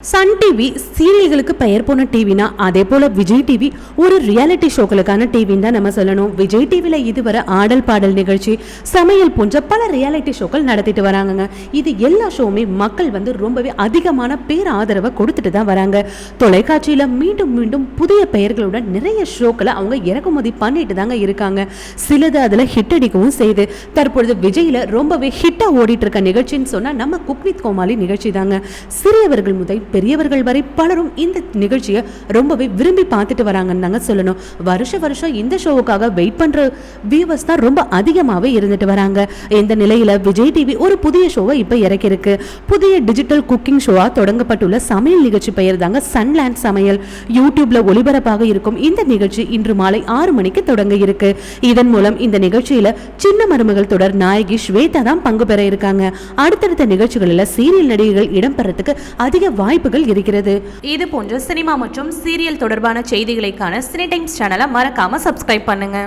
Sun TV சீரியல்களுக்கு பெயர் போன டிவினா அதே போல விஜய் டிவி ஒரு ரியாலிட்டி ஷோக்களுக்கான டிவின்னு தான் நம்ம சொல்லணும். விஜய் டிவியில் இதுவரை ஆடல் பாடல் நிகழ்ச்சி சமையல் போன்ற பல ரியாலிட்டி ஷோக்கள் நடத்திட்டு வராங்கங்க. இது எல்லா ஷோவுமே மக்கள் வந்து ரொம்பவே அதிகமான பேர் ஆதரவை கொடுத்துட்டு தான் வராங்க. தொலைக்காட்சியில் மீண்டும் மீண்டும் புதிய பெயர்களுடன் நிறைய ஷோக்களை அவங்க இறக்குமதி பண்ணிட்டு தாங்க இருக்காங்க. சிலது அதில் ஹிட் அடிக்கவும் செய்யுது. தற்பொழுது விஜயில் ரொம்பவே ஹிட்டாக ஓடிட்டு இருக்க நிகழ்ச்சின்னு சொன்னால் நம்ம குக்வித் கோமாளி நிகழ்ச்சி தாங்க. சிறியவர்கள் முதல் பெரியவர்கள் வரை பலரும் இந்த நிகழ்ச்சியை ரொம்பவே விரும்பி பார்த்துட்டு வராங்கன்னு தாங்க சொல்லணும். வருஷ வருஷம் இந்த ஷோவுக்காக வெயிட் பண்ணுற வியூவர்ஸ் தான் ரொம்ப அதிகமாகவே இருந்துட்டு வராங்க. இந்த நிலையில் விஜய் டிவி ஒரு புதிய ஷோவை இப்போ இறக்கியிருக்கு. புதிய டிஜிட்டல் குக்கிங் ஷோவாக தொடங்கப்பட்டுள்ள சமையல் நிகழ்ச்சி பெயர் தாங்க சன்லேண்ட் சமையல். யூடியூப்ல ஒளிபரப்பாக இருக்கும் இந்த நிகழ்ச்சி இன்று மாலை ஆறு மணிக்கு தொடங்க இருக்கு இதன் மூலம் இந்த நிகழ்ச்சியில சின்ன மருமகள் தொடர் நாயகி ஸ்வேதா தான் பங்கு பெற இருக்காங்க. அடுத்தடுத்த நிகழ்ச்சிகளில் சீரியல் நடிகைகள் இடம்பெறத்துக்கு அதிக வாய்ப்பு வாய்ப்புகள் இருக்கிறது. இது போன்ற சினிமா மற்றும் சீரியல் தொடர்பான செய்திகளைக்கான சினி டைம்ஸ் சேனலை மறக்காம சப்ஸ்கிரைப் பண்ணுங்க.